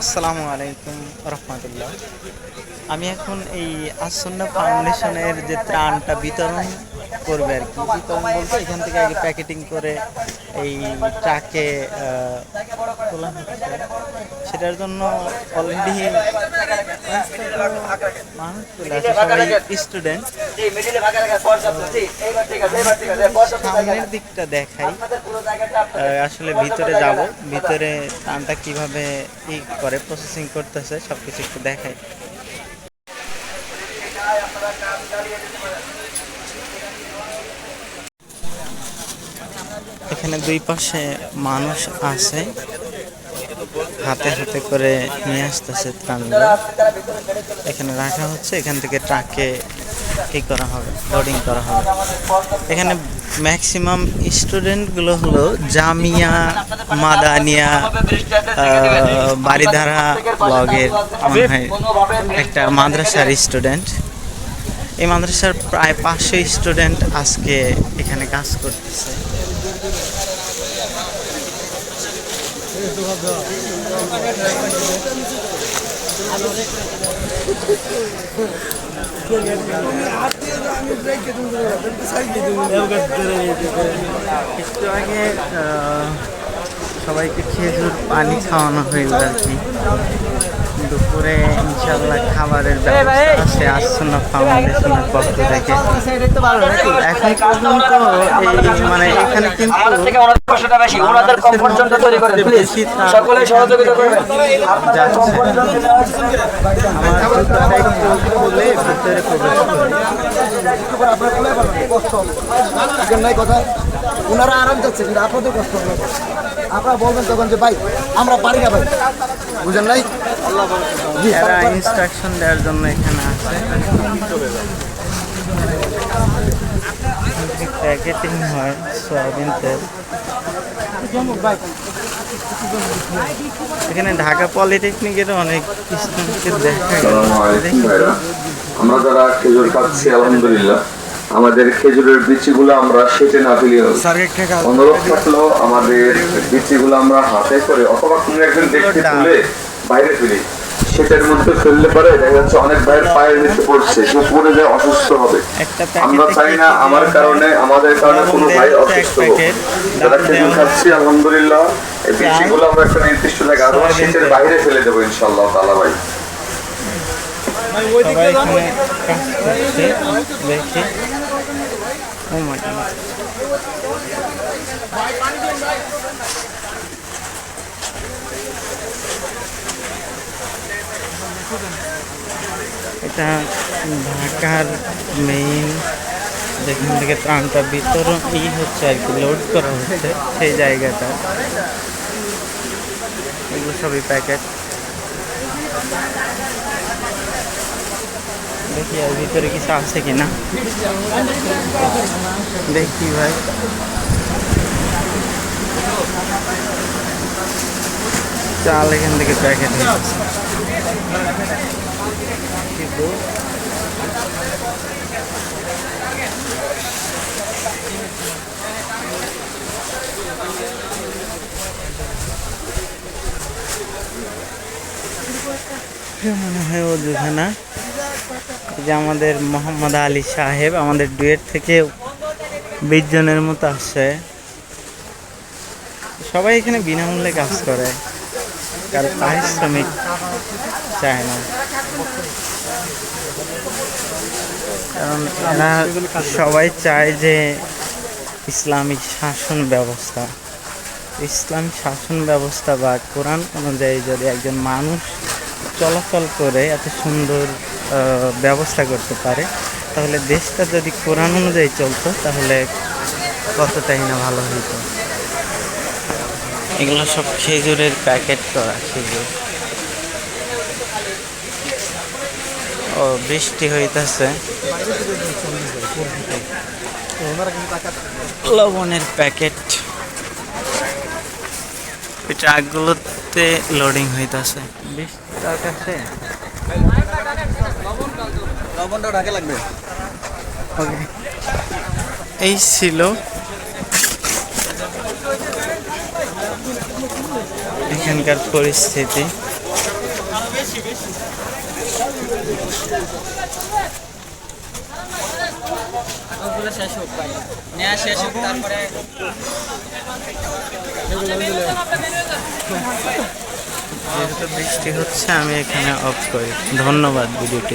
আসসালামু আলাইকুম রহমতুল্লাহ। আমি এখন এই আসন্ন ফাউন্ডেশনের যে ত্রাণটা বিতরণ করবে আর কি। বিতরণ বলতে এখান থেকে আগে প্যাকেটিং করে এই ট্রাকে তোলা হচ্ছে সেটার জন্য অলরেডি মানুষ চলে আসে সবাই স্টুডেন্ট সামনের দিকটা দেখাই আসলে ভিতরে যাব, ভিতরে ত্রাণটা কীভাবে ই করে প্রসেসিং করতেছে সব কিছু একটু দেখাই। এখানে দুই পাশে মানুষ আছে। হাতে হাতে করে নিয়ে আসতেছে ত্রাণগুলো এখানে রাখা হচ্ছে, এখান থেকে ট্রাকে ই করা হবে লোডিং করা হবে। এখানে ম্যাক্সিমাম স্টুডেন্টগুলো হলো জামিয়া, মাদানিয়া বাড়িধারা ব্লগের একটা মাদ্রাসার স্টুডেন্ট এই মাদ্রাসার প্রায় পাঁচশো স্টুডেন্ট আজকে এখানে কাজ করতেছে। একটু আগে সবাইকে খেজুর পানি খাওয়ানো হইল আর কি। দুপুরে ইনশাল্লাহ খাবারের ব্যবস্থা আছে আসন্ন ফাউন্ডেশনের পক্ষ থেকে। এখন পর্যন্ত এই মানে এখানে কিন্তু আপনাদের ওনারা আরাম যাচ্ছে কিন্তু কষ্ট হবে আপনারা বলবেন তখন যে ভাই আমরা পারি না ভাই। বুঝেন নাই? এরা ইনস্ট্রাকশন দেওয়ার জন্য এখানে আছে প্যাকেটিং হয় সয়াবিন তেল। এখানে ঢাকা পলিটেকনিকের অনেক স্টুডেন্টকে দেখা আমরা যারা খেজুর খাচ্ছি আলহামদুলিল্লাহ। আমাদের খেজুরের বিচিগুলো আমরা সেটে না ফেলিও অনুরোধ থাকল আমাদের বিচিগুলো আমরা হাতে করে অথবা কোনো একজন ব্যক্তি তুলে বাইরে ফেলি। সেটার মধ্যে ফেললে পরে দেখা যাচ্ছে অনেক ভাইয়ের পায়ের নিচে পড়ছে সে পড়ে যায় অসুস্থ হবে। আমরা চাই না আমার কারণে আমাদের কারণে কোনো ভাই অসুস্থ হোক। যারা খেজুর খাচ্ছি আলহামদুলিল্লাহ এই বিচিগুলো আমরা একটা নির্দিষ্ট জায়গায় আরও সেটের বাইরে ফেলে দেবো ইনশাল্লাহ তালা ভাই। সবাই এখানে দেখি। ও মাই গড এটা ঢাকার মেইন যেখান থেকে ত্রাণটা বিতরণ ই হচ্ছে আর কি লোড করা হচ্ছে সেই জায়গাটা। এগুলো সবই প্যাকেট দেখি আর ভিতরে কিছু আছে কিনা দেখি ভাই। চাল এখান থেকে প্যাকেট কিন্তু মনে হয় ও দুখানা। যে আমাদের মোহাম্মদ আলী সাহেব আমাদের ডুয়েট থেকে বিশ জনের মতো আসে। সবাই এখানে বিনামূল্যে কাজ করে। কারও পারিশ্রমিক চায় না। কারণ এরা সবাই চায় যে ইসলামিক শাসন ব্যবস্থা। ইসলামিক শাসন ব্যবস্থা বা কোরআন অনুযায়ী যদি একজন মানুষ চলাচল করে এত সুন্দর ব্যবস্থা করতে পারে তাহলে দেশটা যদি কোরআন অনুযায়ী চলতো তাহলে কতটাই না ভালো হইতো। এগুলো সব খেজুরের প্যাকেট করা খেজুর। ও বৃষ্টি হইতাছে। লবণের প্যাকেট। ট্রাকগুলোতে লোডিং হইতাছে। বিশ টাকার কাছে লবণটা ঢাকে লাগবে। এই ছিল। এখানকার পরিস্থিতি। যেহেতু বৃষ্টি হচ্ছে আমি এখানে অফ করি। ধন্যবাদ ভিডিওটি